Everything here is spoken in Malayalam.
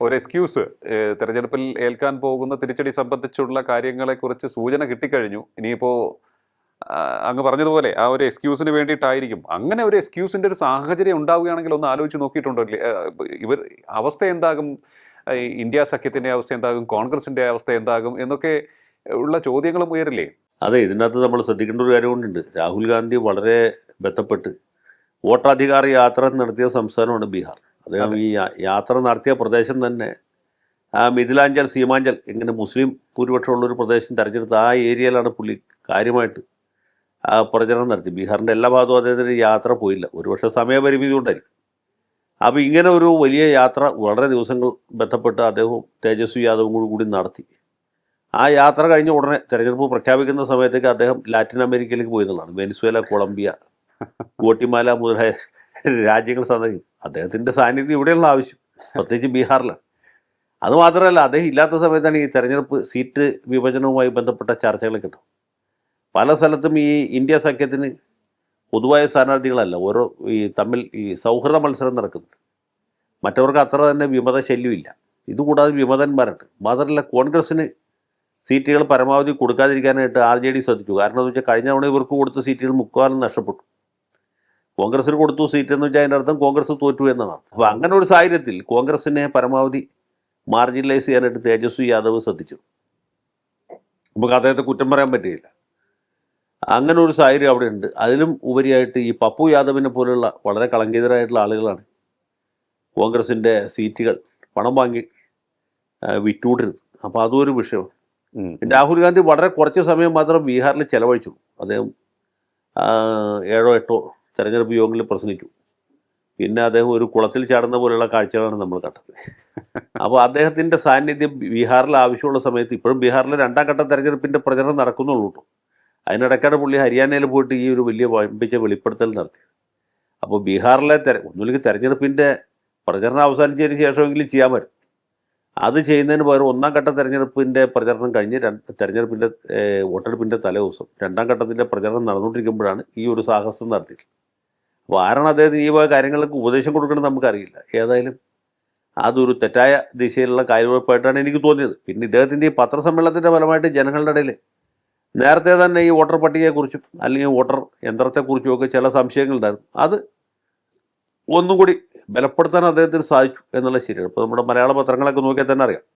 ഒരു എക്സ്ക്യൂസ് തെരഞ്ഞെടുപ്പിൽ ഏൽക്കാൻ പോകുന്ന തിരിച്ചടി സംബന്ധിച്ചുള്ള കാര്യങ്ങളെക്കുറിച്ച് സൂചന കിട്ടിക്കഴിഞ്ഞു. ഇനിയിപ്പോൾ അങ്ങ് പറഞ്ഞതുപോലെ ആ ഒരു എക്സ്ക്യൂസിന് വേണ്ടിയിട്ടായിരിക്കും. അങ്ങനെ ഒരു എക്സ്ക്യൂസിന്റെ ഒരു സാഹചര്യം ഉണ്ടാവുകയാണെങ്കിൽ ഒന്ന് ആലോചിച്ച് നോക്കിയിട്ടുണ്ടോ? ഇവർ അവസ്ഥ എന്താകും? ഇന്ത്യ സഖ്യത്തിന്റെ അവസ്ഥ എന്താകും? കോൺഗ്രസിന്റെ അവസ്ഥ എന്താകും? എന്നൊക്കെ ഉള്ള ചോദ്യങ്ങളും ഉയരില്ലേ? അതെ ഇതിനകത്ത് നമ്മൾ ശ്രദ്ധിക്കേണ്ട ഒരു കാര്യമുണ്ട് രാഹുൽ ഗാന്ധി വളരെ ബന്ധപ്പെട്ട് വോട്ടധികാര യാത്ര നടത്തിയ സംസ്ഥാനമാണ് ബീഹാർ. അദ്ദേഹം ഈ യാത്ര നടത്തിയ പ്രദേശം തന്നെ. ആ മിഥിലാഞ്ചൽ സീമാഞ്ചൽ ഇങ്ങനെ മുസ്ലിം ഭൂരിപക്ഷമുള്ളൊരു പ്രദേശം തിരഞ്ഞെടുത്ത് ആ ഏരിയയിലാണ് പുള്ളി കാര്യമായിട്ട് ആ പ്രചരണം നടത്തി. ബീഹാറിന്റെ എല്ലാ ഭാഗവും അദ്ദേഹത്തിന് യാത്ര പോയില്ല. ഒരുപക്ഷെ സമയപരിമിതി ഉണ്ടായിരിക്കും അപ്പോൾ ഇങ്ങനെ ഒരു വലിയ യാത്ര വളരെ ദിവസങ്ങൾ ബന്ധപ്പെട്ട് അദ്ദേഹവും തേജസ്വി യാദവും കൂടി കൂടി നടത്തി. ആ യാത്ര കഴിഞ്ഞ ഉടനെ തെരഞ്ഞെടുപ്പ് പ്രഖ്യാപിക്കുന്ന സമയത്തേക്ക് അദ്ദേഹം ലാറ്റിൻ അമേരിക്കയിലേക്ക് പോയി എന്നുള്ളതാണ് വെനിസ്വേല കൊളംബിയ ഗോട്ടിമാല മുതലായ രാജ്യങ്ങൾ സന്ദർശിക്കും. അദ്ദേഹത്തിന്റെ സാന്നിധ്യം ഇവിടെയുള്ള ആവശ്യം. പ്രത്യേകിച്ച് ബീഹാറിലാണ്. അതുമാത്രമല്ല അദ്ദേഹം ഇല്ലാത്ത സമയത്താണ് ഈ തെരഞ്ഞെടുപ്പ് സീറ്റ് വിഭജനവുമായി ബന്ധപ്പെട്ട ചർച്ചകൾ കിട്ടും പല സ്ഥലത്തും ഈ ഇന്ത്യ സഖ്യത്തിന് പൊതുവായ സ്ഥാനാർത്ഥികളല്ല ഓരോ ഈ തമ്മിൽ ഈ സൗഹൃദ മത്സരം നടക്കുന്നുണ്ട്. മറ്റവർക്ക് അത്ര തന്നെ വിമത ശല്യമില്ല. ഇതുകൂടാതെ വിമതന്മാരുണ്ട്. മാത്രമല്ല കോൺഗ്രസ്സിന് സീറ്റുകൾ പരമാവധി കൊടുക്കാതിരിക്കാനായിട്ട് ആർ ജെ ഡി ശ്രദ്ധിച്ചു. കാരണം എന്ന് വെച്ചാൽ കഴിഞ്ഞ തവണ ഇവർക്ക് കൊടുത്ത സീറ്റുകൾ മുക്കാലും നഷ്ടപ്പെട്ടു. കോൺഗ്രസിന് കൊടുത്തു സീറ്റ് എന്ന് വെച്ചാൽ അതിന്റെ അർത്ഥം കോൺഗ്രസ് തോറ്റു എന്നതാണ്. അപ്പോൾ അങ്ങനെ ഒരു സാഹചര്യത്തിൽ കോൺഗ്രസിനെ പരമാവധി മാർജിനലൈസ് ചെയ്യാനായിട്ട് തേജസ്വി യാദവ് ശ്രദ്ധിച്ചു. നമുക്ക് അദ്ദേഹത്തെ കുറ്റം പറയാൻ പറ്റുകയില്ല അങ്ങനെ ഒരു സാഹചര്യം അവിടെ ഉണ്ട് അതിലും ഉപരിയായിട്ട് ഈ പപ്പു യാദവിനെ പോലുള്ള വളരെ കളങ്കിതരായിട്ടുള്ള ആളുകളാണ് കോൺഗ്രസിന്റെ സീറ്റുകൾ പണം വാങ്ങി വിറ്റുകൊണ്ടിരുന്നത് അപ്പോൾ അതും ഒരു വിഷയമാണ്. രാഹുൽ ഗാന്ധി വളരെ കുറച്ച് സമയം മാത്രം ബീഹാറിൽ ചെലവഴിച്ചു. അദ്ദേഹം ഏഴോ എട്ടോ തെരഞ്ഞെടുപ്പ് യോഗങ്ങളിൽ പ്രസംഗിച്ചു. പിന്നെ അദ്ദേഹം ഒരു കുളത്തിൽ ചാടുന്ന പോലെയുള്ള കാഴ്ചകളാണ് നമ്മൾ കണ്ടത്. അപ്പോൾ അദ്ദേഹത്തിന്റെ സാന്നിധ്യം ബീഹാറിൽ ആവശ്യമുള്ള സമയത്ത് ഇപ്പോഴും ബീഹാറിലെ രണ്ടാം ഘട്ട തെരഞ്ഞെടുപ്പിന്റെ പ്രചരണം നടക്കുന്നുള്ളൂ കേട്ടോ. അതിനിടയ്ക്കാണ് പുള്ളി ഹരിയാനയിൽ പോയിട്ട് ഈ ഒരു വലിയ വമ്പിച്ച വെളിപ്പെടുത്തൽ നടത്തി അപ്പോൾ ബീഹാറിലെ തെര ഒന്നുമില്ലെങ്കിൽ തെരഞ്ഞെടുപ്പിന്റെ പ്രചരണം അവസാനിച്ചതിന് ശേഷമെങ്കിലും ചെയ്യാൻ പറ്റും. അത് ചെയ്യുന്നതിന് പകരം ഒന്നാം ഘട്ട തെരഞ്ഞെടുപ്പിന്റെ പ്രചരണം കഴിഞ്ഞ് രണ്ട് തെരഞ്ഞെടുപ്പിന്റെ വോട്ടെടുപ്പിന്റെ തലേ ദിവസം രണ്ടാം ഘട്ടത്തിന്റെ പ്രചരണം നടന്നുകൊണ്ടിരിക്കുമ്പോഴാണ് ഈ ഒരു സാഹസം നടത്തിയത്. ആരാണ് അദ്ദേഹത്തിന് ഈ വക കാര്യങ്ങൾക്ക് ഉപദേശം കൊടുക്കണമെന്ന് നമുക്കറിയില്ല. ഏതായാലും അതൊരു തെറ്റായ ദിശയിലുള്ള കാര്യമായിട്ടാണ് എനിക്ക് തോന്നിയത്. പിന്നെ ഇദ്ദേഹത്തിന്റെ ഈ പത്രസമ്മേളനത്തിന്റെ ഫലമായിട്ട് ജനങ്ങളുടെ ഇടയിൽ നേരത്തെ തന്നെ ഈ വോട്ടർ പട്ടികയെക്കുറിച്ചും അല്ലെങ്കിൽ വോട്ടർ യന്ത്രത്തെക്കുറിച്ചും ഒക്കെ ചില സംശയങ്ങളുണ്ടായിരുന്നു അത് ഒന്നും കൂടി ബലപ്പെടുത്താൻ അദ്ദേഹത്തിന് സാധിച്ചു എന്നുള്ള ശരിയാണ്. ഇപ്പോൾ നമ്മുടെ മലയാള പത്രങ്ങളൊക്കെ നോക്കിയാൽ തന്നെ അറിയാം.